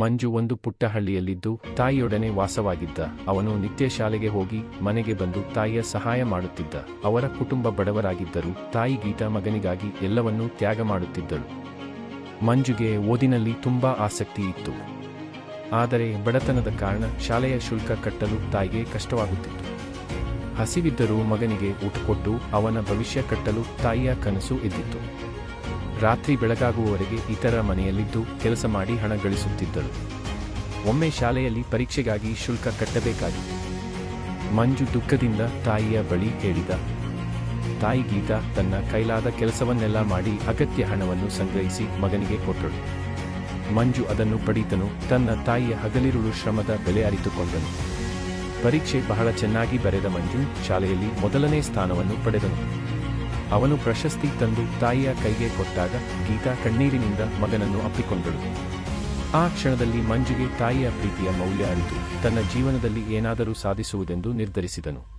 ಮಂಜು ಒಂದು ಪುಟ್ಟ ಹಳ್ಳಿಯಲ್ಲಿದ್ದು ತಾಯಿಯೊಡನೆ ವಾಸವಾಗಿದ್ದ. ಅವನು ನಿತ್ಯ ಶಾಲೆಗೆ ಹೋಗಿ ಮನೆಗೆ ಬಂದು ತಾಯಿಯ ಸಹಾಯ ಮಾಡುತ್ತಿದ್ದ. ಅವರ ಕುಟುಂಬ ಬಡವರಾಗಿದ್ದರೂ ತಾಯಿ ಗೀತಾ ಮಗನಿಗಾಗಿ ಎಲ್ಲವನ್ನೂ ತ್ಯಾಗ ಮಾಡುತ್ತಿದ್ದಳು. ಮಂಜುಗೆ ಓದಿನಲ್ಲಿ ತುಂಬಾ ಆಸಕ್ತಿ ಇತ್ತು. ಆದರೆ ಬಡತನದ ಕಾರಣ ಶಾಲೆಯ ಶುಲ್ಕ ಕಟ್ಟಲು ತಾಯಿಗೆ ಕಷ್ಟವಾಗುತ್ತಿತ್ತು. ಹಸಿವಿದ್ದರೂ ಮಗನಿಗೆ ಊಟ ಕೊಟ್ಟು ಅವನ ಭವಿಷ್ಯ ಕಟ್ಟಲು ತಾಯಿಯ ಕನಸು ಇದ್ದಿತ್ತು ರಾತ್ರಿ ಬೆಳಗಾಗುವವರೆಗೆ ಇತರ ಮನೆಯಲ್ಲಿದ್ದು ಕೆಲಸ ಮಾಡಿ ಹಣ ಗಳಿಸುತ್ತಿದ್ದರು. ಒಮ್ಮೆ ಶಾಲೆಯಲ್ಲಿ ಪರೀಕ್ಷೆಗಾಗಿ ಶುಲ್ಕ ಕಟ್ಟಬೇಕಾಗಿತ್ತು. ಮಂಜು ದುಃಖದಿಂದ ತಾಯಿಯ ಬಳಿ ಹೇಳಿದ, ತಾಯಿ ಗೀತಾ ತನ್ನ ಕೈಲಾದ ಕೆಲಸವನ್ನೆಲ್ಲ ಮಾಡಿ ಅಗತ್ಯ ಹಣವನ್ನು ಸಂಗ್ರಹಿಸಿ ಮಗನಿಗೆ ಕೊಟ್ಟಳು. ಮಂಜು ಅದನ್ನು ಪಡಿತನು, ತನ್ನ ತಾಯಿಯ ಹಗಲಿರುಳು ಶ್ರಮದ ಬೆಲೆ ಅರಿತುಕೊಂಡನು. ಪರೀಕ್ಷೆ ಬಹಳ ಚೆನ್ನಾಗಿ ಬರೆದ ಮಂಜು ಶಾಲೆಯಲ್ಲಿ ಮೊದಲನೇ ಸ್ಥಾನವನ್ನು ಪಡೆದನು. ಅವನು ಪ್ರಶಸ್ತಿ ತಂದು ತಾಯಿಯ ಕೈಗೆ ಕೊಟ್ಟಾಗ ಗೀತಾ ಕಣ್ಣೀರಿನಿಂದ ಮಗನನ್ನು ಅಪ್ಪಿಕೊಂಡಳು. ಆ ಕ್ಷಣದಲ್ಲಿ ಮಂಜುಗೆ ತಾಯಿಯ ಪ್ರೀತಿಯ ಮೌಲ್ಯ ಅರಿತು ತನ್ನ ಜೀವನದಲ್ಲಿ ಏನಾದರೂ ಸಾಧಿಸುವುದೆಂದು ನಿರ್ಧರಿಸಿದನು.